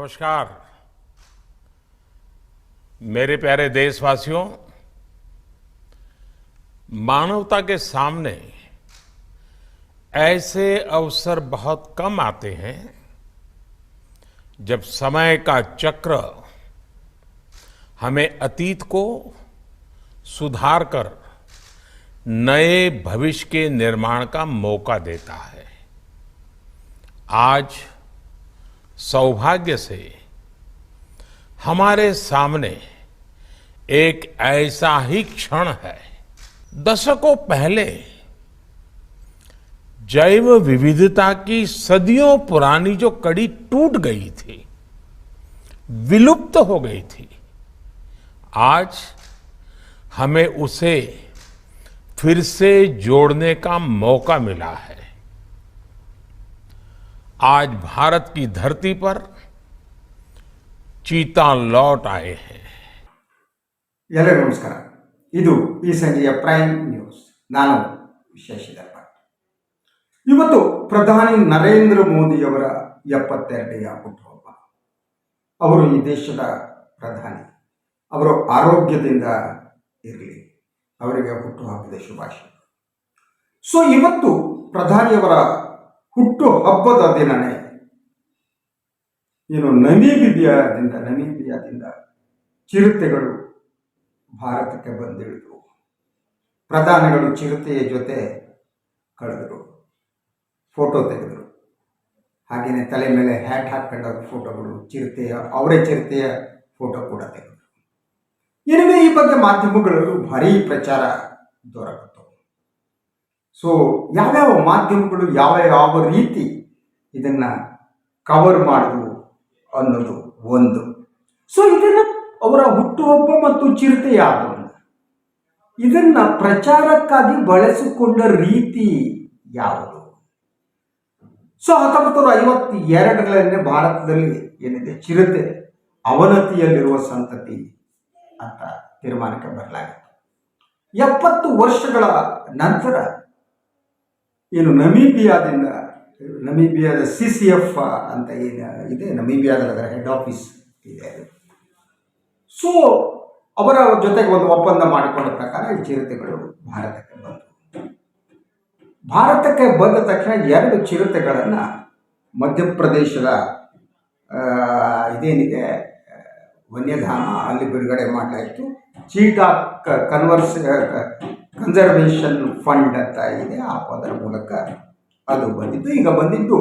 नमस्कार। मेरे प्यारे देशवासियों, मानवता के सामने ऐसे अवसर बहुत कम आते हैं जब समय का चक्र हमें अतीत को सुधार कर नए भविष्य के निर्माण का मौका देता है। आज सौभाग्य से हमारे सामने एक ऐसा ही क्षण है। दशकों पहले जैव विविधता की सदियों पुरानी जो कड़ी टूट गई थी, विलुप्त हो गई थी, आज हमें उसे फिर से जोड़ने का मौका मिला है। आज भारत की धरती पर चीता लौट आए हैं ಎಲ್ಲರಿಗೂ ನಮಸ್ಕಾರ ಇದು ಈ ಸಂಜೆಯ ಪ್ರೈಮ್ ನ್ಯೂಸ್ ನಾನು ಶಶಿಧರ್ ಭಟ್ ಇವತ್ತು ಪ್ರಧಾನಿ ನರೇಂದ್ರ ಮೋದಿಯವರ ಎಪ್ಪತ್ತೆರಡನೆಯ ಹುಟ್ಟುಹಬ್ಬ ಅವರು ಈ ದೇಶದ ಪ್ರಧಾನಿ ಅವರು ಆರೋಗ್ಯದಿಂದ ಇರಲಿ ಅವರಿಗೆ ಹುಟ್ಟುಹಬ್ಬದ ಶುಭಾಶಯ ಸೊ ಇವತ್ತು ಪ್ರಧಾನಿಯವರ ಹುಟ್ಟು ಹಬ್ಬದ ದಿನನೇ. ಏನು ನಮೀಬಿಯಾದಿಂದ ನಮೀಬಿಯಾದಿಂದ ಚಿರತೆಗಳು ಭಾರತಕ್ಕೆ ಬಂದಿಳಿದವು. ಪ್ರಧಾನಿಗಳು ಚಿರತೆಯ ಜೊತೆ ಕಳೆದರು ಫೋಟೋ ತೆಗೆದರು. ಹಾಗೆಯೇ ತಲೆ ಮೇಲೆ ಹ್ಯಾಟ್ ಹಾಕೊಂಡ ಫೋಟೋಗಳು ಚಿರತೆಯ, ಅವರೇ ಚಿರತೆಯ ಫೋಟೋ ಕೂಡ ತೆಗೆದರು. ಇನ್ನು ಈ ಬಗ್ಗೆ ಮಾಧ್ಯಮಗಳಲ್ಲೂ ಭಾರೀ ಪ್ರಚಾರ ದೊರಕಿತು. ಸೊ ಯಾವ್ಯಾವ ಮಾಧ್ಯಮಗಳು ಯಾವ ಯಾವ ರೀತಿ ಇದನ್ನು ಕವರ್ ಮಾಡಿದ್ವು ಅನ್ನೋದು ಒಂದು. ಸೊ ಇದನ್ನು ಅವರ ಹುಟ್ಟುಹಬ್ಬ ಮತ್ತು ಚಿರತೆ ಯಾವುದು? ಇದನ್ನ ಪ್ರಚಾರಕ್ಕಾಗಿ ಬಳಸಿಕೊಂಡ ರೀತಿ ಯಾವುದು? ಸೊ ಹತ್ತೊಂಬತ್ತು ನೂರ ಐವತ್ತೆರಡರಲ್ಲೇ ಭಾರತದಲ್ಲಿ ಏನಿದೆ? ಚಿರತೆ, ಅವನತಿಯಲ್ಲಿರುವ ಸಂತತಿ ಅಂತ ತೀರ್ಮಾನಕ್ಕೆ ಬರಲಾಗಿತ್ತು. ಎಪ್ಪತ್ತು ವರ್ಷಗಳ ನಂತರ ಏನು ನಮೀಬಿಯಾದಿಂದ, ನಮೀಬಿಯಾದ ಸಿ ಸಿ ಎಫ್ ಅಂತ ಏನು ಇದೆ, ನಮೀಬಿಯಾದ ಅದರ ಹೆಡ್ ಆಫೀಸ್ ಇದೆ ಸೊ ಅವರ ಜೊತೆಗೆ ಒಂದು ಒಪ್ಪಂದ ಮಾಡಿಕೊಂಡ ಪ್ರಕಾರ ಈ ಚಿರತೆಗಳು ಭಾರತಕ್ಕೆ ಬಂದವು. ಭಾರತಕ್ಕೆ ಬಂದ ತಕ್ಷಣ ಎರಡು ಚಿರತೆಗಳನ್ನು ಮಧ್ಯಪ್ರದೇಶದ ಇದೇನಿದೆ, ವನ್ಯಧಾಮ ಅಲ್ಲಿ ಬಿಡುಗಡೆ ಮಾಡಲಾಯಿತು. ಚೀಟಾ ಕನ್ವರ್ಸ್ ಕನ್ಸರ್ವೇಷನ್ ಫಂಡ್ ಅಂತ ಇದೆ. ಆ ಪದರ ಮೂಲಕ ಅದು ಬಂದಿದ್ದು. ಈಗ ಬಂದಿದ್ದು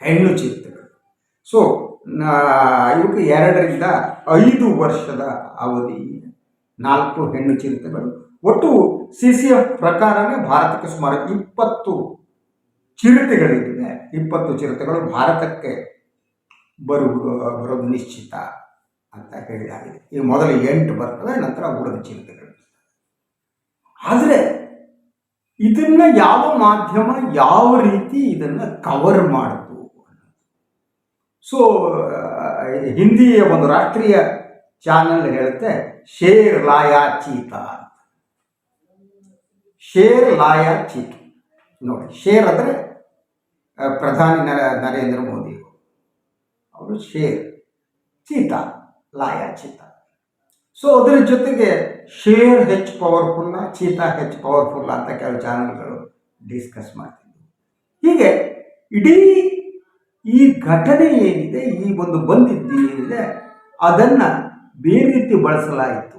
ಹೆಣ್ಣು ಚಿತ್ರಗಳು. ಸೊ ಇವಕ್ಕೆ ಎರಡರಿಂದ ಐದು ವರ್ಷದ ಅವಧಿ ನಾಲ್ಕು ಹೆಣ್ಣು ಚಿರತೆಗಳು ಒಟ್ಟು ಸಿ ಸಿ ಎಫ್ ಪ್ರಕಾರವೇ ಭಾರತಕ್ಕೆ ಸುಮಾರು ಇಪ್ಪತ್ತು ಚಿರತೆಗಳಿವೆ ಇಪ್ಪತ್ತು ಚಿರತೆಗಳು ಭಾರತಕ್ಕೆ ಬರು ಬರೋದು ನಿಶ್ಚಿತ ಅಂತ ಹೇಳಲಾಗಿದೆ ಈಗ ಮೊದಲು ಎಂಟು ಬರ್ತದೆ, ನಂತರ ಉಳಿದ ಚಿರತೆಗಳು. ಆದರೆ ಇದನ್ನ ಯಾವ ಮಾಧ್ಯಮ ಯಾವ ರೀತಿ ಇದನ್ನ ಕವರ್ ಮಾಡಿತು ಸೊ ಹಿಂದಿಯ ಒಂದು ರಾಷ್ಟ್ರೀಯ ಚಾನೆಲ್ ಹೇಳುತ್ತೆ ಶೇರ್ ಲಾಯಾ ಚೀತಾ ಶೇರ್ ಲಾಯಾ ಚೀತ ನೋಡಿ ಶೇರ್ ಅಂದರೆ ಪ್ರಧಾನಿ ನರ, ನರೇಂದ್ರ ಮೋದಿ ಅವರು. ಶೇರ್ ಚೀತಾ ಲಾಯಾ ಚೀತಾ ಸೊ ಅದರ ಜೊತೆಗೆ ಶೇರ್ ಹೆಚ್ಚು ಪವರ್ಫುಲ್ಲ ಚೀತಾ ಹೆಚ್ಚು ಪವರ್ಫುಲ್ಲ ಅಂತ ಕೆಲವು ಚಾನಲ್ಗಳು ಡಿಸ್ಕಸ್ ಮಾಡ್ತಿದ್ವು. ಹೀಗೆ ಇಡೀ ಈ ಘಟನೆ ಏನಿದೆ, ಈ ಒಂದು ಬಂದಿದ್ದು ಏನಿದೆ ಅದನ್ನು ಬೇರೆ ರೀತಿ ಬಳಸಲಾಯಿತು.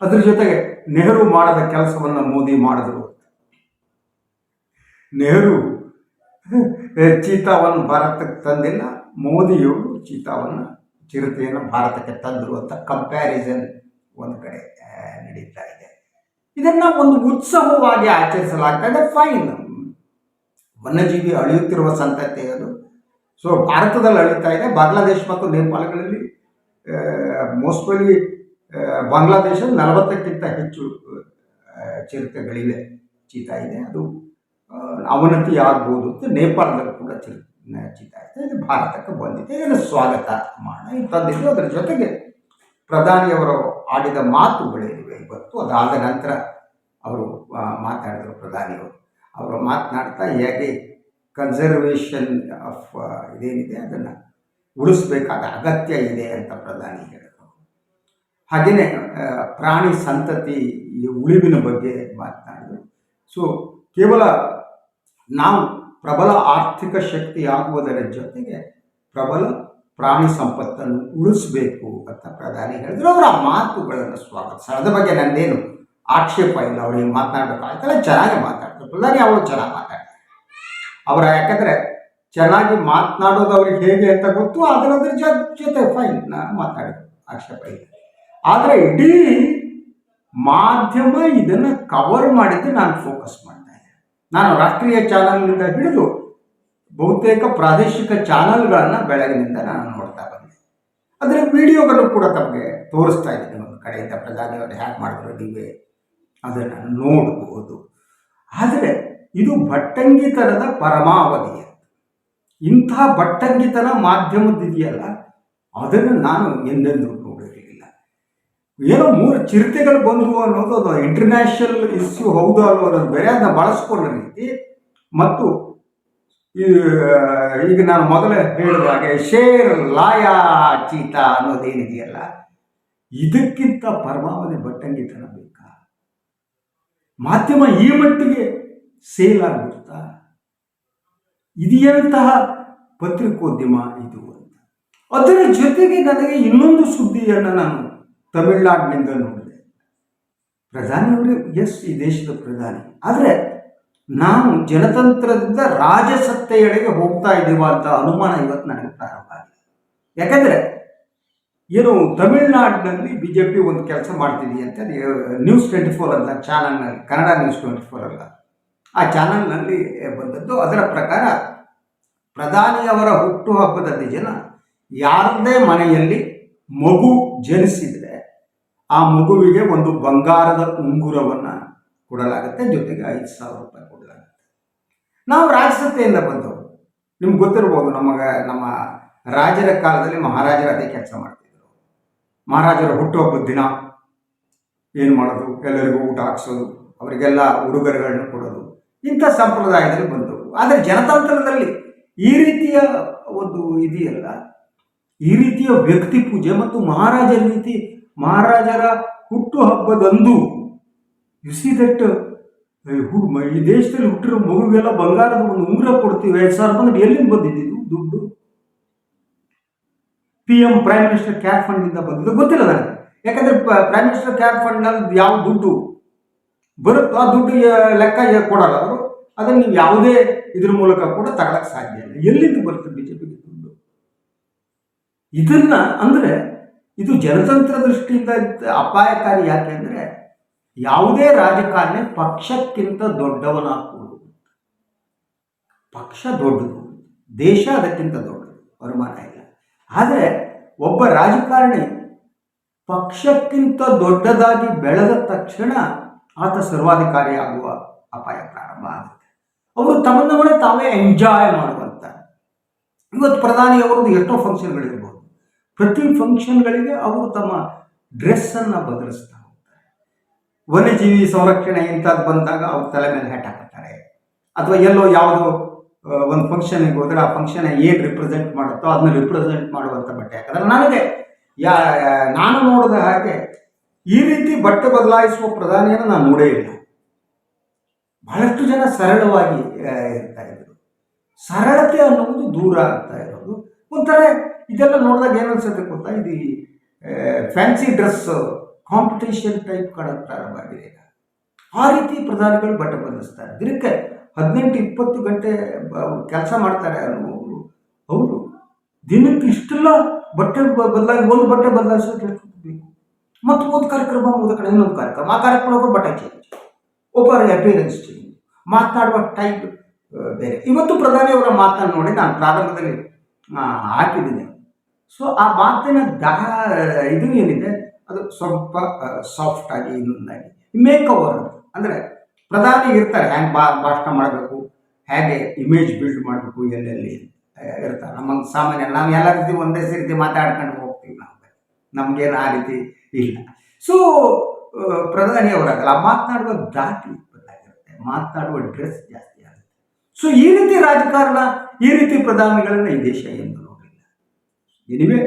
ಅದ್ರ ಜೊತೆಗೆ ನೆಹರು ಮಾಡದ ಕೆಲಸವನ್ನು ಮೋದಿ ಮಾಡಿದ್ರು. ನೆಹರು ಚೀತಾವನ್ನು ಭಾರತಕ್ಕೆ ತಂದಿಲ್ಲ, ಮೋದಿಯವರು ಚೀತಾವನ್ನು ಚಿರತೆಯನ್ನು ಭಾರತಕ್ಕೆ ತಂದರು ಅಂತ ಕಂಪ್ಯಾರಿಸನ್ ಒಂದು ಕಡೆ ನಡೀತಾ ಇದೆ. ಇದನ್ನು ಒಂದು ಉತ್ಸವವಾಗಿ ಆಚರಿಸಲಾಗ್ತಾ ಇದೆ ಫೈನ್ ವನ್ಯಜೀವಿ ಅಳಿಯುತ್ತಿರುವ ಸಂತತಿ ಅದು. ಸೊ ಭಾರತದಲ್ಲಿ ಅಳಿತಾ ಇದೆ, ಬಾಂಗ್ಲಾದೇಶ ಮತ್ತು ನೇಪಾಳಗಳಲ್ಲಿ ಮೋಸ್ಟ್ಲಿ ಬಾಂಗ್ಲಾದೇಶ ನಲವತ್ತಕ್ಕಿಂತ ಹೆಚ್ಚು ಚಿರತೆಗಳಿವೆ, ಚೀತಾ ಇದೆ ಅದು. ಅವನತಿ ಆಗ್ಬೋದು ಅಂತ ನೇಪಾಳದಲ್ಲಿ ಕೂಡ ಚಿರ ಚೀತಾ ಇದೆ ಭಾರತಕ್ಕೆ ಬಂದಿದೆ. ಇದನ್ನು ಸ್ವಾಗತ ಮಾಡೋಣ. ಅದರ ಜೊತೆಗೆ ಪ್ರಧಾನಿಯವರು ಆಡಿದ ಮಾತುಗಳೇನಿವೆ ಇವತ್ತು. ಅದಾದ ನಂತರ ಅವರು ಮಾತಾಡಿದರು ಪ್ರಧಾನಿಯವರು. ಅವರು ಮಾತನಾಡ್ತಾ ಹೇಗೆ ಕನ್ಸರ್ವೇಷನ್ ಆಫ್ ಇದೇನಿದೆ ಅದನ್ನು ಉಳಿಸ್ಬೇಕಾದ ಅಗತ್ಯ ಇದೆ ಅಂತ ಪ್ರಧಾನಿ ಹೇಳಿದರು. ಹಾಗೆಯೇ ಪ್ರಾಣಿ ಸಂತತಿ ಉಳಿವಿನ ಬಗ್ಗೆ ಮಾತನಾಡಿದರು. ಸೊ ಕೇವಲ ನಾವು ಪ್ರಬಲ ಆರ್ಥಿಕ ಶಕ್ತಿ ಆಗುವುದರ ಜೊತೆಗೆ ಪ್ರಬಲ ಪ್ರಾಣಿ ಸಂಪತ್ತನ್ನು ಉಳಿಸಬೇಕು ಅಂತ ಪ್ರಧಾನಿ ಹೇಳಿದ್ರು. ಅವರ ಮಾತುಗಳನ್ನು ಸ್ವಾಗತ. ಅದ್ರ ಬಗ್ಗೆ ನಂದೇನು ಆಕ್ಷೇಪ ಇಲ್ಲ. ಅವ್ರಿಗೆ ಮಾತನಾಡಬೇಕಾಗ್ತಲ್ಲ ಚೆನ್ನಾಗಿ ಮಾತಾಡ್ತಾರೆ. ಪ್ರಧಾನಿ ಅವರು ಚೆನ್ನಾಗಿ ಮಾತಾಡ್ತಾರೆ. ಅವರ ಯಾಕಂದರೆ ಚೆನ್ನಾಗಿ ಮಾತನಾಡೋದು ಅವ್ರಿಗೆ ಹೇಗೆ ಅಂತ ಗೊತ್ತು. ಅದರ ಅದ್ರ ಜೊತೆ ಫೈನ್ ನಾನು ಮಾತಾಡೋದು ಆಕ್ಷೇಪ ಇಲ್ಲ. ಆದರೆ ಇಡೀ ಮಾಧ್ಯಮ ಇದನ್ನು ಕವರ್ ಮಾಡಿದ್ದು ನಾನು ಫೋಕಸ್ ಮಾಡ್ತಾ ಇದ್ದೆ ನಾನು ರಾಷ್ಟ್ರೀಯ ಚಾನಲ್ನಿಂದ ಹಿಡಿದು ಬಹುತೇಕ ಪ್ರಾದೇಶಿಕ ಚಾನಲ್ಗಳನ್ನು ಬೆಳಗಿನಿಂದ ನಾನು ನೋಡ್ತಾ ಬಂದೆ. ಅದರ ವಿಡಿಯೋಗಳು ಕೂಡ ತಮಗೆ ತೋರಿಸ್ತಾ ಇದ್ದೀನಿ. ಒಂದು ಕಡೆಯಿಂದ ಪ್ರಧಾನಿಯವರು ಹ್ಯಾಕ್ ಮಾಡಿದ್ರು ನೀವೇ ಅದನ್ನು ನೋಡಬಹುದು ಆದರೆ ಇದು ಭಟ್ಟಂಗಿತನದ ಪರಮಾವಧಿ ಇಂತಹ ಭಟ್ಟಂಗಿತನ ಮಾಧ್ಯಮದಿದೆಯಲ್ಲ ಅದನ್ನು ನಾನು ಎಂದೆಂದೂ ನೋಡಿರಲಿಲ್ಲ. ಏನೋ ಮೂರು ಚಿರತೆಗಳು ಬಂದವು ಅನ್ನೋದು ಅದು ಇಂಟರ್ನ್ಯಾಷನಲ್ ಇಶ್ಯೂ ಹೌದು ಅಲ್ವ ಅನ್ನೋದು ಬೇರೆ ಅದನ್ನ ಬಳಸ್ಕೊಳ್ಳೋ ರೀತಿ. ಮತ್ತು ಈಗ ನಾನು ಮೊದಲೇ ಹೇಳಿದ ಹಾಗೆ ಶೇರ್ ಲಾಯ ಚೀತ ಅನ್ನೋದೇನಿದೆಯಲ್ಲ ಇದಕ್ಕಿಂತ ಪರಮಾವಧಿ ಭಟ್ಟಂಗಿತನ ಬೇಕಾ? ಮಾಧ್ಯಮ ಈ ಮಟ್ಟಿಗೆ ಸೇಲ್ ಆಗ್ಬಿಡ್ತಾ ಇದೆಯಂತಹ ಪತ್ರಿಕೋದ್ಯಮ ಇದು ಅಂತ. ಅದರ ಜೊತೆಗೆ ನನಗೆ ಇನ್ನೊಂದು ಸುದ್ದಿಯನ್ನು ನಾನು ತಮಿಳುನಾಡಿನಿಂದ ನೋಡಿದೆ. ಪ್ರಧಾನಿಯವರು ಎಸ್, ಈ ದೇಶದ ಪ್ರಧಾನಿ. ಆದರೆ ನಾವು ಜನತಂತ್ರದಿಂದ ರಾಜಸತ್ತೆಯೆಡೆಗೆ ಹೋಗ್ತಾ ಇದ್ದೀವ ಅಂತ ಅನುಮಾನ ಇವತ್ತು ನನಗೆ ಪ್ರಾರಂಭ ಆಗಿದೆ. ಯಾಕಂದರೆ ಏನು ತಮಿಳುನಾಡಿನಲ್ಲಿ ಬಿ ಜೆ ಪಿ ಒಂದು ಕೆಲಸ ಮಾಡ್ತೀವಿ ಅಂತ ನ್ಯೂಸ್ ಟ್ವೆಂಟಿ ಫೋರ್ ಅಂತ, ಚಾನಲ್ನಲ್ಲಿ, ಕನ್ನಡ ನ್ಯೂಸ್ ಟ್ವೆಂಟಿ ಫೋರ್ ಅಲ್ಲ. ಆ ಚಾನಲ್ನಲ್ಲಿ ಬಂದದ್ದು, ಅದರ ಪ್ರಕಾರ ಪ್ರಧಾನಿಯವರ ಹುಟ್ಟುಹಬ್ಬದ ದಿನ ಯಾರದೇ ಮನೆಯಲ್ಲಿ ಮಗು ಜನಿಸಿದರೆ ಆ ಮಗುವಿಗೆ ಒಂದು ಬಂಗಾರದ ಉಂಗುರವನ್ನು ಕೊಡಲಾಗುತ್ತೆ. ಜೊತೆಗೆ ಐದು ಸಾವಿರ ರೂಪಾಯಿ ಕೊಡಲಾಗುತ್ತೆ. ನಾವು ರಾಜಸತ್ತೆಯಿಂದ ಬಂದವರು. ನಿಮ್ಗೆ ಗೊತ್ತಿರ್ಬೋದು, ನಮಗೆ ನಮ್ಮ ರಾಜರ ಕಾಲದಲ್ಲಿ ಮಹಾರಾಜರು ಅದೇ ಕೆಲಸ ಮಾಡ್ತಿದ್ರು. ಮಹಾರಾಜರ ಹುಟ್ಟುಹಬ್ಬದ ದಿನ ಏನು ಮಾಡೋದು? ಎಲ್ಲರಿಗೂ ಊಟ ಹಾಕ್ಸೋದು, ಅವರಿಗೆಲ್ಲ ಉಡುಗೊರೆಗಳನ್ನ ಕೊಡೋದು. ಇಂಥ ಸಂಪ್ರದಾಯದಲ್ಲಿ ಬಂದವು ಆದರೆ ಜನತಂತ್ರದಲ್ಲಿ ಈ ರೀತಿಯ ಒಂದು ಇದೆಯಲ್ಲ, ಈ ರೀತಿಯ ವ್ಯಕ್ತಿ ಪೂಜೆ ಮತ್ತು ಮಹಾರಾಜರ ರೀತಿ ಮಹಾರಾಜರ ಹುಟ್ಟುಹಬ್ಬದಂದು ಯು ಸಿ ದಟ್ ಈ ದೇಶದಲ್ಲಿ ಹುಟ್ಟಿರೋ ಮಗುವೆಲ್ಲ ಬಂಗಾರದ ಒಂದು ಉಂಗುರ ಕೊಡ್ತೀವಿ. ಐದು ಸಾವಿರ ಬಂದ್ರೆ ಎಲ್ಲಿಂದ ಬಂದಿದ್ದು ದುಡ್ಡು. ಪಿ ಎಂ ಪ್ರೈಮ್ ಮಿನಿಸ್ಟರ್ ಕ್ಯಾಬ್ ಫಂಡಿಂದ ಬಂದಿದ್ದು. ಗೊತ್ತಿಲ್ಲ ನನಗೆ. ಯಾಕಂದ್ರೆ ಪ್ರೈಮ್ ಮಿನಿಸ್ಟರ್ ಕ್ಯಾಬ್ ಫಂಡ್ನಲ್ಲಿ ಯಾವ ದುಡ್ಡು ಬರುತ್ತೋ ಆ ದುಡ್ಡು ಲೆಕ್ಕ ಕೊಡಲ್ಲ ಅವರು. ಅದನ್ನು ನೀವು ಯಾವುದೇ ಇದ್ರ ಮೂಲಕ ಕೂಡ ತಗೊಳಕ್ ಸಾಧ್ಯ ಇಲ್ಲ. ಎಲ್ಲಿಂದ ಬರುತ್ತೆ ಬಿಜೆಪಿಗೆ ದುಡ್ಡು? ಇದನ್ನ ಅಂದ್ರೆ ಇದು ಜನತಂತ್ರ ದೃಷ್ಟಿಯಿಂದ ಅಪಾಯಕಾರಿ ಯಾಕೆಂದರೆ ಯಾವುದೇ ರಾಜಕಾರಣಿ ಪಕ್ಷಕ್ಕಿಂತ ದೊಡ್ಡವನಾಗುವುದು ಪಕ್ಷ ದೊಡ್ಡದು, ದೇಶ ಅದಕ್ಕಿಂತ ದೊಡ್ಡದು, ಅನುಮಾನ ಇಲ್ಲ. ಆದರೆ ಒಬ್ಬ ರಾಜಕಾರಣಿ ಪಕ್ಷಕ್ಕಿಂತ ದೊಡ್ಡದಾಗಿ ಬೆಳೆದ ತಕ್ಷಣ ಆತ ಸರ್ವಾಧಿಕಾರಿ ಆಗುವ ಅಪಾಯ ಪ್ರಾರಂಭ ಆಗುತ್ತೆ. ಅವರು ತಮ್ಮನ್ನ ತಾವೇ ಎಂಜಾಯ್ ಮಾಡುವಂತ. ಇವತ್ತು ಪ್ರಧಾನಿ ಅವರದ್ದು ಎಷ್ಟೋ ಫಂಕ್ಷನ್ಗಳಿರ್ಬೋದು ಪ್ರತಿ ಫಂಕ್ಷನ್ಗಳಿಗೆ ಅವರು ತಮ್ಮ ಡ್ರೆಸ್ಸನ್ನು ಬದಲಿಸ್ತಾ ಹೋಗ್ತಾರೆ. ವನ್ಯಜೀವಿ ಸಂರಕ್ಷಣೆ ಇಂಥದ್ದು ಬಂದಾಗ ಅವ್ರ ತಲೆ ಮೇಲೆ ಹೆಟ್ ಹಾಕುತ್ತಾರೆ ಅಥವಾ ಎಲ್ಲೋ ಯಾವುದೋ ಒಂದು ಫಂಕ್ಷನ್ಗೆ ಹೋದರೆ ಆ ಫಂಕ್ಷನ್ ಏನು ರಿಪ್ರೆಸೆಂಟ್ ಮಾಡುತ್ತೋ ಅದನ್ನ ರಿಪ್ರೆಸೆಂಟ್ ಮಾಡುವಂಥ ಬಟ್ಟೆ ಯಾಕಂದ್ರೆ ನನಗೆ ಯಾ, ನಾನು ನೋಡಿದ ಹಾಗೆ ಈ ರೀತಿ ಬಟ್ಟೆ ಬದಲಾಯಿಸುವ ಪ್ರಧಾನಿಯನ್ನು ನಾನು ನೋಡೇ ಇಲ್ಲ. ಬಹಳಷ್ಟು ಜನ ಸರಳವಾಗಿ ಇರ್ತಾ ಇದ್ರು. ಸರಳತೆ ಅನ್ನೋದು ದೂರ ಆಗ್ತಾ ಇರೋದು. ಒಂಥರ ಇದೆಲ್ಲ ನೋಡಿದಾಗ ಏನು ಅನ್ಸುತ್ತೆ ಗೊತ್ತಾ? ಇದು ಫ್ಯಾನ್ಸಿ ಡ್ರೆಸ್ ಕಾಂಪಿಟೇಷನ್ ಟೈಪ್ ಕಾಣೋದು ಪ್ರಾರಂಭ ಆಗಿದೆ ಆ ರೀತಿ ಪ್ರಧಾನಿಗಳು ಬಟ್ಟೆ ಬದಲಿಸ್ತಾರೆ ದಿನಕ್ಕೆ ಹದಿನೆಂಟು, ಇಪ್ಪತ್ತು ಗಂಟೆ ಕೆಲಸ ಮಾಡ್ತಾರೆ ಅವರು. ಅವರು ದಿನಕ್ಕೆ ಇಷ್ಟೆಲ್ಲ ಬಟ್ಟೆ ಬದಲಾಗಿ ಒಂದು ಬಟ್ಟೆ ಬದಲಾಯಿಸೋಕೆ ಹೇಳ್ಕೊಬೇಕು ಮತ್ತು ಒಂದು ಕಾರ್ಯಕ್ರಮ ಮುಗಿದ ಕಡೆ ಇನ್ನೊಂದು ಕಾರ್ಯಕ್ರಮ. ಆ ಕಾರ್ಯಕ್ರಮ ಬಟ್ಟೆ ಚೇಂಜ್ ಒಬ್ಬರ ಅಪಿಯರೆನ್ಸ್ ಚೇಂಜ್ ಮಾತನಾಡುವ ಟೈಪ್ ಬೇರೆ. ಇವತ್ತು ಪ್ರಧಾನಿಯವರ ಮಾತನ್ನು ನೋಡಿ ನಾನು ಪ್ರಾರಂಭದಲ್ಲಿ ಹಾಕಿದ್ದೀನಿ. ಸೊ ಆ ಮಾತಿನ ದಹ, ಇದು ಏನಿದೆ? ಅದು ಸ್ವಲ್ಪ ಸಾಫ್ಟ್ ಆಗಿ, ಇನ್ನೊಂದಾಗಿ. ಮೇಕ್ ಓವರ್ ಅಂದರೆ ಪ್ರಧಾನಿ ಇರ್ತಾರೆ, ಹ್ಯಾಂಗೆ ಬಾ, ಭಾಷಣ ಮಾಡಬೇಕು, ಹೇಗೆ ಇಮೇಜ್ ಬಿಲ್ಡ್ ಮಾಡಬೇಕು, ಎಲ್ಲೆಲ್ಲಿ ಇರ್ತಾರೆ. ನಮ್ಮ ಸಾಮಾನ್ಯ, ನಾವು ಎಲ್ಲ ರೀತಿ ಒಂದೇ ರೀತಿ ಮಾತಾಡ್ಕೊಂಡು ಹೋಗ್ತೀವಿ ನಾವು. ನಮಗೇನು ಆ ರೀತಿ ಇಲ್ಲ. ಸೊ ಪ್ರಧಾನಿ ಅವರಾಗಲ್ಲ ಮಾತನಾಡುವ ದಾಟಿ ಬದಲಾಗಿರುತ್ತೆ ಮಾತನಾಡುವ ಡ್ರೆಸ್ ಜಾಸ್ತಿ. ಸೊ ಈ ರೀತಿ ರಾಜಕಾರಣ, ಈ ರೀತಿ ಪ್ರಧಾನಿಗಳನ್ನ ಈ ದೇಶ ಎಂದು ನೋಡಿಲ್ಲ. ಎನಿವೆ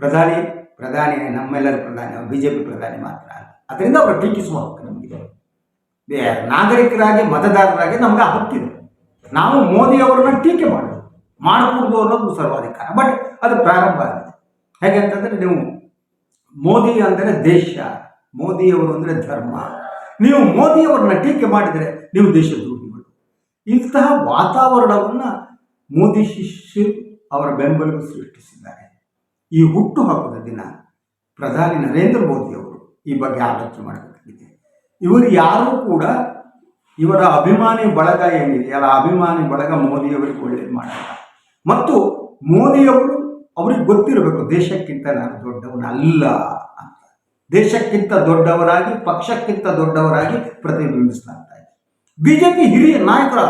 ಪ್ರಧಾನಿ ಪ್ರಧಾನಿ ನಮ್ಮೆಲ್ಲರ ಪ್ರಧಾನಿ ಬಿ ಜೆ ಪಿ ಪ್ರಧಾನಿ ಮಾತ್ರ ಅದರಿಂದ ಅವರು ಟೀಕಿಸುವ ಹಕ್ಕು ನಮಗಿದೆ. ನಾಗರಿಕರಾಗಿ, ಮತದಾರರಾಗಿ ನಮ್ಗೆ ಆ ಹಕ್ಕಿದೆ ನಾವು ಮೋದಿ ಅವರನ್ನ ಟೀಕೆ ಮಾಡೋದು. ಮಾಡಬಹುದು ಅನ್ನೋದು ಸರ್ವಾಧಿಕಾರ. ಬಟ್ ಅದು ಪ್ರಾರಂಭ ಆಗಿದೆ. ಹೇಗೆ ಅಂತಂದರೆ ನೀವು ಮೋದಿ ಅಂದರೆ ದೇಶ ಮೋದಿಯವರು ಅಂದರೆ ಧರ್ಮ. ನೀವು ಮೋದಿಯವರನ್ನ ಟೀಕೆ ಮಾಡಿದರೆ ನೀವು ದೇಶದ್ರೋಹಿಗಳು ಇಂತಹ ವಾತಾವರಣವನ್ನು ಮೋದಿ ಶಿಷ್ಯರು ಅವರ ಬೆಂಬಲಕ್ಕೆ ಸೃಷ್ಟಿಸಿದ್ದಾರೆ. ಈ ಹುಟ್ಟುಹಬ್ಬದ ದಿನ ಪ್ರಧಾನಿ ನರೇಂದ್ರ ಮೋದಿಯವರು ಈ ಬಗ್ಗೆ ಆಲೋಚನೆ ಮಾಡಬೇಕಾಗಿದೆ. ಇವರು ಯಾರೂ ಕೂಡ ಇವರ ಅಭಿಮಾನಿ ಬಳಗ ಏನಿದೆ, ಅಲ್ಲ ಅಭಿಮಾನಿ ಬಳಗ ಮೋದಿಯವರಿಗೆ ಒಳ್ಳೇದು ಮಾಡಲ್ಲ. ಮತ್ತು ಮೋದಿಯವರು ಅವ್ರಿಗೆ ಗೊತ್ತಿರಬೇಕು, ದೇಶಕ್ಕಿಂತ ನಾನು ದೊಡ್ಡವನಲ್ಲ ಅಂತ. ದೇಶಕ್ಕಿಂತ ದೊಡ್ಡವರಾಗಿ, ಪಕ್ಷಕ್ಕಿಂತ ದೊಡ್ಡವರಾಗಿ ಪ್ರತಿಬಿಂಬಿಸ್ತಾ ಇದ್ದಾರೆ ಬಿಜೆಪಿ ಹಿರಿಯ ನಾಯಕರ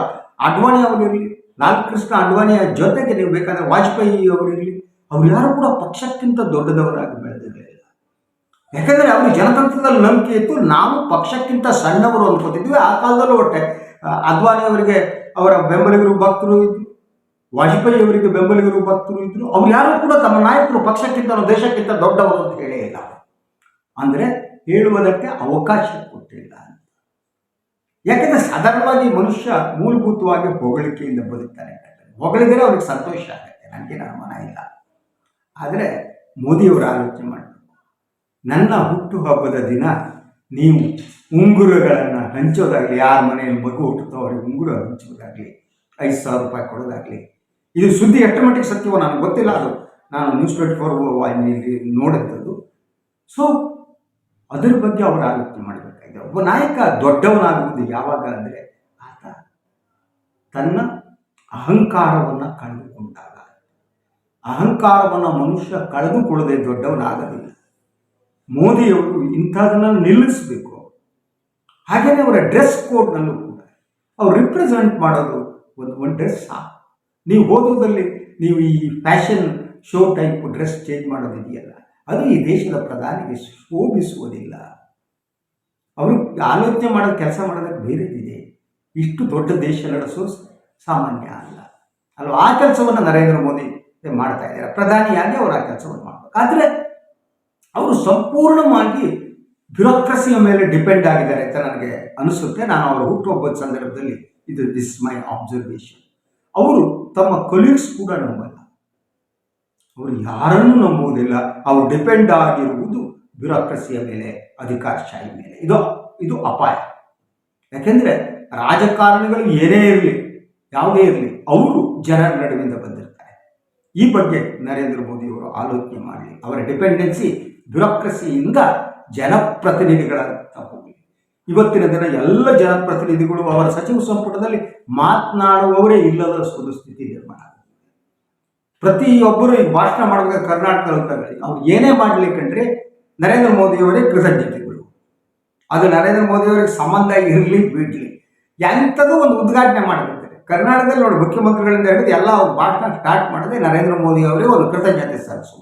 ಅಡ್ವಾಣಿ ಅವರಿರಲಿ ಲಾಲ್ ಕೃಷ್ಣ ಅಡ್ವಾಣಿಯ ಜೊತೆಗೆ ನೀವು ಬೇಕಾದ್ರೆ ವಾಜಪೇಯಿ ಅವರಿರಲಿ ಅವ್ರು ಯಾರು ಕೂಡ ಪಕ್ಷಕ್ಕಿಂತ ದೊಡ್ಡದವರಾಗಿ ಬೆಳೆದಿರಲಿಲ್ಲ ಯಾಕಂದರೆ ಅವರು ಜನತಂತ್ರದಲ್ಲಿ ನಂಬಿಕೆ ಇತ್ತು, ನಾವು ಪಕ್ಷಕ್ಕಿಂತ ಸಣ್ಣವರು ಅನ್ಕೋತಿದ್ವಿ ಆ ಕಾಲದಲ್ಲೂ ಒಟ್ಟೆ ಅದ್ವಾನಿ ಅವರಿಗೆ ಅವರ ಬೆಂಬಲಿಗರು ಭಕ್ತರು ಇದ್ರು, ವಾಜಪೇಯಿ ಅವರಿಗೆ ಬೆಂಬಲಿಗರು ಭಕ್ತರು ಇದ್ರು. ಅವ್ರು ಯಾರು ಕೂಡ ತಮ್ಮ ನಾಯಕರು ಪಕ್ಷಕ್ಕಿಂತ ದೇಶಕ್ಕಿಂತ ದೊಡ್ಡವರು ಅಂತ ಹೇಳೇ ಇಲ್ಲ. ಅಂದರೆ ಹೇಳುವುದಕ್ಕೆ ಅವಕಾಶ ಕೊಟ್ಟಿಲ್ಲ. ಯಾಕಂದ್ರೆ ಸಾಧಾರಣವಾಗಿ ಮನುಷ್ಯ ಮೂಲಭೂತವಾಗಿ ಹೊಗಳಿಕೆಯಿಂದ ಬದುಕ್ತಾನೆ. ಹೊಗಳಿದರೆ ಅವ್ರಿಗೆ ಸಂತೋಷ ಆಗುತ್ತೆ ನನಗೇನು ಅನುಮಾನ ಇಲ್ಲ. ಆದರೆ ಮೋದಿಯವರು ಆಲೋಚನೆ ಮಾಡಬೇಕು. ನನ್ನ ಹುಟ್ಟುಹಬ್ಬದ ದಿನ ನೀವು ಉಂಗುರಗಳನ್ನು ಹಂಚೋದಾಗಲಿ, ಯಾರ ಮನೆಯಲ್ಲಿ ಮಗು ಹುಟ್ಟುತ್ತೋ ಅವ್ರಿಗೆ ಉಂಗುರ ಹಂಚೋದಾಗಲಿ, ಐದು ಸಾವಿರ ರೂಪಾಯಿ ಕೊಡೋದಾಗಲಿ, ಇದು ಸುದ್ದಿ ಎಷ್ಟು ಮಟ್ಟಿಗೆ ಸತ್ಯವೋ ನನಗೆ ಗೊತ್ತಿಲ್ಲ. ಅದು ನಾನು ನ್ಯೂಸ್ ಟ್ವೆಂಟಿ ಫೋರ್ ವಾಹಿನಿಯಲ್ಲಿ ನೋಡಿದ್ದದು ಸೊ ಅದರ ಬಗ್ಗೆ ಅವರು ಆಲೋಚನೆ ಮಾಡಬೇಕಾಗಿದೆ ಒಬ್ಬ ನಾಯಕ ದೊಡ್ಡವನಾಗುವುದು ಯಾವಾಗ ಅಂದರೆ ಆತ ತನ್ನ ಅಹಂಕಾರವನ್ನು ಕಳೆದುಕೊಂಡಾಗ. ಅಹಂಕಾರವನ್ನು ಮನುಷ್ಯ ಕಳೆದುಕೊಳ್ಳದೆ ದೊಡ್ಡವನಾಗಲಿಲ್ಲ. ಮೋದಿಯವರು ಇಂಥದನ್ನು ನಿಲ್ಲಿಸಬೇಕು. ಹಾಗೆಯೇ ಅವರ ಡ್ರೆಸ್ ಕೋಡ್ನಲ್ಲೂ ಕೂಡ. ಅವ್ರು ರಿಪ್ರೆಸೆಂಟ್ ಮಾಡೋದು ಒಂದು ಒಂದು ಡ್ರೆಸ್ ಸಾಕು. ನೀವು ಓದೋದಲ್ಲಿ ನೀವು ಈ fashion show type dress change ಮಾಡೋದಿದೆಯಲ್ಲ, ಅದು ಈ ದೇಶದ ಪ್ರಧಾನಿಗೆ ಶೋಭಿಸುವುದಿಲ್ಲ. ಅವರು ಆಲೋಚನೆ ಮಾಡೋದು, ಕೆಲಸ ಮಾಡೋದಕ್ಕೆ ಬೇರೆದಿದೆ ಇಷ್ಟು ದೊಡ್ಡ ದೇಶ ನಡೆಸೋ ಸಾಮಾನ್ಯ ಅಲ್ಲ. ಅಲ್ವಾ? ಆ ಕೆಲಸವನ್ನು ನರೇಂದ್ರ ಮೋದಿ ಮಾಡ್ತಾ ಇದ್ದಾರೆ. ಪ್ರಧಾನಿಯಾಗಿ ಅವರು ಆ ಕೆಲಸವನ್ನು ಮಾಡಬೇಕು. ಆದರೆ ಅವರು ಸಂಪೂರ್ಣವಾಗಿ ಬ್ಯೂರೋಕ್ರಸಿಯ ಮೇಲೆ ಡಿಪೆಂಡ್ ಆಗಿದ್ದಾರೆ ಅಂತ ನನಗೆ ಅನಿಸುತ್ತೆ. ನಾನು ಅವರ ಹುಟ್ಟುಹಬ್ಬದ ಸಂದರ್ಭದಲ್ಲಿ ಇದು ದಿಸ್ ಮೈ ಆಬ್ಸರ್ವೇಷನ್ ಅವರು ತಮ್ಮ ಕೊಲೀಗ್ಸ್ ಕೂಡ ನಂಬಲ್ಲ. ಅವರು ಯಾರನ್ನೂ ನಂಬುವುದಿಲ್ಲ. ಅವರು ಡಿಪೆಂಡ್ ಆಗಿರುವುದು ಬ್ಯೂರೋಕ್ರಸಿಯ ಮೇಲೆ. ಅಧಿಕಾರಶಾಹಿ ಮೇಲೆ. ಇದು ಇದು ಅಪಾಯ. ಯಾಕೆಂದರೆ ರಾಜಕಾರಣಿಗಳು ಏನೇ ಇರಲಿ, ಯಾವುದೇ ಇರಲಿ, ಅವರು ಜನರ ನಡುವಿಂದ ಬಂದಿರ್ತಾರೆ. ಈ ಬಗ್ಗೆ ನರೇಂದ್ರ ಮೋದಿಯವರು ಆಲೋಚನೆ ಮಾಡಲಿ. ಅವರ ಡಿಪೆಂಡೆನ್ಸಿ, ಬ್ಯೂರೋಕ್ರಸಿಯಿಂದ ಜನಪ್ರತಿನಿಧಿಗಳ ಹೋಗಲಿ. ಇವತ್ತಿನ ದಿನ ಎಲ್ಲ ಜನಪ್ರತಿನಿಧಿಗಳು ಅವರ ಸಚಿವ ಸಂಪುಟದಲ್ಲಿ ಮಾತನಾಡುವವರೇ ಇಲ್ಲದ ಒಂದು ಸ್ಥಿತಿ ನಿರ್ಮಾಣ ಆಗಿದೆ. ಪ್ರತಿಯೊಬ್ಬರು ಭಾಷಣ ಮಾಡಬೇಕಾದ್ರೆ ಕರ್ನಾಟಕದಲ್ಲಿ ಅವ್ರು ಏನೇ ಮಾಡಲಿಕ್ಕಂದ್ರೆ ನರೇಂದ್ರ ಮೋದಿಯವರೇ ಕೃತಜ್ಞತೆಗಳು. ಅದು ನರೇಂದ್ರ ಮೋದಿಯವರಿಗೆ ಸಂಬಂಧ ಇರಲಿ ಬಿಡಲಿ. ಎಂಥದ್ದು ಒಂದು ಉದ್ಘಾಟನೆ ಮಾಡಿರ್ತಾರೆ ಕರ್ನಾಟಕದಲ್ಲಿ ನೋಡಿ, ಮುಖ್ಯಮಂತ್ರಿಗಳಿಂದ ಹಿಡಿದು ಎಲ್ಲ ಅವ್ರು ಭಾಷಣ ಸ್ಟಾರ್ಟ್ ಮಾಡದೆ ನರೇಂದ್ರ ಮೋದಿ ಅವರಿಗೆ ಒಂದು ಕೃತಜ್ಞತೆ ಸಲ್ಲಿಸು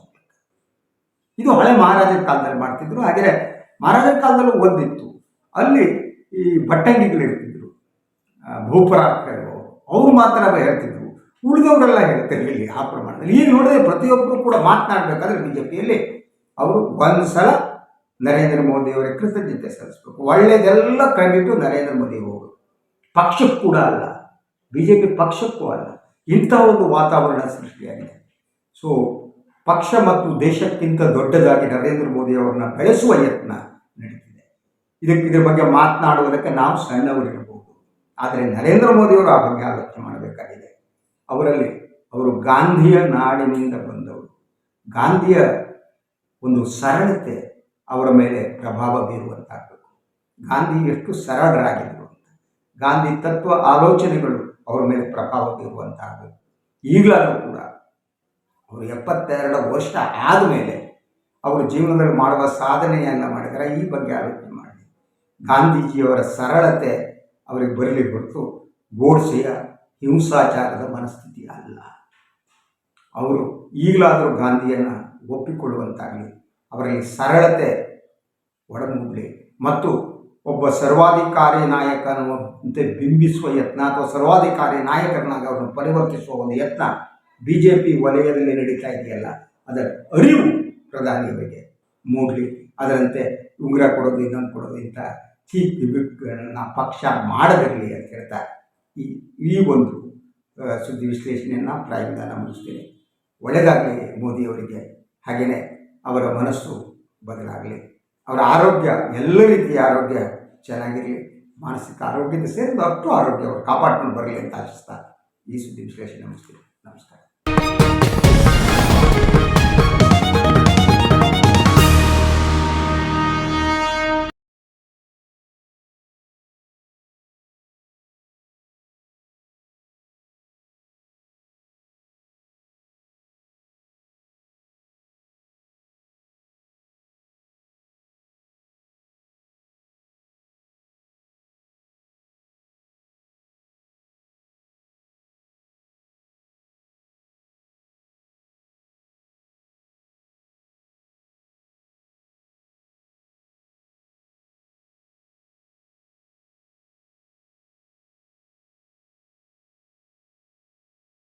ಇದು ಹಳೆ ಮಹಾರಾಜರ ಕಾಲದಲ್ಲಿ ಮಾಡ್ತಿದ್ರು ಆದರೆ ಮಹಾರಾಜರ ಕಾಲದಲ್ಲೂ ಒಂದಿತ್ತು. ಅಲ್ಲಿ ಈ ಭಟ್ಟಂಗಿಗಳಿರ್ತಿದ್ರು ಭೂಪರಾಕ್ರರು, ಅವರು ಮಾತ್ರ ಹೇಳ್ತಿದ್ರು. ಉಳಿದವರೆಲ್ಲ ಹೇಳ್ತಿರ್ಲಿಲ್ಲ ಆ ಪ್ರಮಾಣದಲ್ಲಿ. ಈಗ ನೋಡಿದ್ರೆ ಪ್ರತಿಯೊಬ್ಬರು ಕೂಡ ಮಾತನಾಡಬೇಕಾದ್ರೆ ಬಿ ಜೆ ಪಿಯಲ್ಲಿ ಅವರು ಒಂದು ಸಲ ನರೇಂದ್ರ ಮೋದಿ ಅವರಿಗೆ ಕೃತಜ್ಞತೆ ಸಲ್ಲಿಸಬೇಕು. ಒಳ್ಳೆಯದೆಲ್ಲ ಕೈಬಿಟ್ಟು ನರೇಂದ್ರ ಮೋದಿ ಅವರು ಪಕ್ಷಕ್ಕೂ ಕೂಡ ಅಲ್ಲ. ಬಿ ಜೆ ಪಿ ಪಕ್ಷಕ್ಕೂ ಅಲ್ಲ. ಇಂಥ ಒಂದು ವಾತಾವರಣ ಸೃಷ್ಟಿಯಾಗಿದೆ. ಸೊ ಪಕ್ಷ ಮತ್ತು ದೇಶಕ್ಕಿಂತ ದೊಡ್ಡದಾಗಿ ನರೇಂದ್ರ ಮೋದಿ ಅವರನ್ನ ಬೆಳೆಸುವ ಯತ್ನ ನಡೀತಿದೆ. ಇದಕ್ಕೆ ಇದ್ರ ಬಗ್ಗೆ ಮಾತನಾಡುವುದಕ್ಕೆ ನಾವು ಸಣ್ಣವರಿರಬಹುದು. ಆದರೆ ನರೇಂದ್ರ ಮೋದಿಯವರು ಆ ಬಗ್ಗೆ ಆಲೋಚನೆ ಮಾಡಬೇಕಾಗಿದೆ. ಅವರಲ್ಲಿ ಅವರು ಗಾಂಧಿಯ ನಾಡಿನಿಂದ ಬಂದವರು. ಗಾಂಧಿಯ ಒಂದು ಸರಳತೆ ಅವರ ಮೇಲೆ ಪ್ರಭಾವ ಬೀರುವಂತಾಗಬೇಕು. ಗಾಂಧಿ ಎಷ್ಟು ಸರಳರಾಗಿದ್ದರು ಅಂತ. ಗಾಂಧಿ ತತ್ವ ಆಲೋಚನೆಗಳು ಅವರ ಮೇಲೆ ಪ್ರಭಾವ ಬೀರುವಂತಾಗಬೇಕು. ಈಗಲಾದರೂ ಕೂಡ ಅವರು ಎಪ್ಪತ್ತೆರಡು ವರ್ಷ ಆದಮೇಲೆ ಅವರು ಜೀವನದಲ್ಲಿ ಮಾಡುವ ಸಾಧನೆಯನ್ನು ಮಾಡಿದರೆ. ಈ ಬಗ್ಗೆ ಆಲೋಚನೆ ಮಾಡಿ. ಗಾಂಧೀಜಿಯವರ ಸರಳತೆ ಅವರಿಗೆ ಬರಲಿ ಹೊರತು ಗೋಡ್ಸೆಯ ಹಿಂಸಾಚಾರದ ಮನಸ್ಥಿತಿ ಅಲ್ಲ. ಅವರು ಈಗಲಾದರೂ ಗಾಂಧಿಯನ್ನು ಒಪ್ಪಿಕೊಳ್ಳುವಂತಾಗಲಿ. ಅವರಲ್ಲಿ ಸರಳತೆ ಒಡಮೂಡಲಿ ಮತ್ತು ಒಬ್ಬ ಸರ್ವಾಧಿಕಾರಿ ನಾಯಕನಂತೆ ಬಿಂಬಿಸುವ ಯತ್ನ ಅಥವಾ ಸರ್ವಾಧಿಕಾರಿ ನಾಯಕರನ್ನಾಗಿ ಅವರನ್ನು ಪರಿವರ್ತಿಸುವ ಒಂದು ಯತ್ನ ಬಿ ಜೆ ಪಿ ವಲಯದಲ್ಲಿ ನಡೀತಾ ಇದೆಯಲ್ಲ, ಅದರ ಅರಿವು ಪ್ರಧಾನಿಯವರಿಗೆ ಮೂಡಲಿ. ಅದರಂತೆ ಉಂಗುರ ಕೊಡೋದು, ಇನ್ನೊಂದು ಕೊಡೋದು ಇಂಥ ಚೀಪ್ ಗಿಮಿಕ್ಗಳನ್ನ ಪಕ್ಷ ಮಾಡದಿರಲಿ ಅಂತ ಹೇಳ್ತಾ ಈ ಈ ಒಂದು ಸುದ್ದಿ ವಿಶ್ಲೇಷಣೆಯನ್ನು ಪ್ರಾಯದಿಂದ ಮುಗಿಸ್ತೀನಿ ಒಳ್ಳೆಯದಾಗಲಿ ಮೋದಿಯವರಿಗೆ ಹಾಗೆಯೇ ಅವರ ಮನಸ್ಸು ಬದಲಾಗಲಿ. ಅವರ ಆರೋಗ್ಯ, ಎಲ್ಲ ರೀತಿಯ ಆರೋಗ್ಯ ಚೆನ್ನಾಗಿರಲಿ. ಮಾನಸಿಕ ಆರೋಗ್ಯದ ಸೇರಿದ ಅಷ್ಟು ಆರೋಗ್ಯ ಅವರು ಕಾಪಾಡ್ಕೊಂಡು ಬರಲಿ ಅಂತ ಆಶಿಸ್ತಾ ಈ ಸುದ್ದಿ ವಿಶ್ಲೇಷಣೆ ನಮಸ್ತೆ ನಮಸ್ಕಾರ.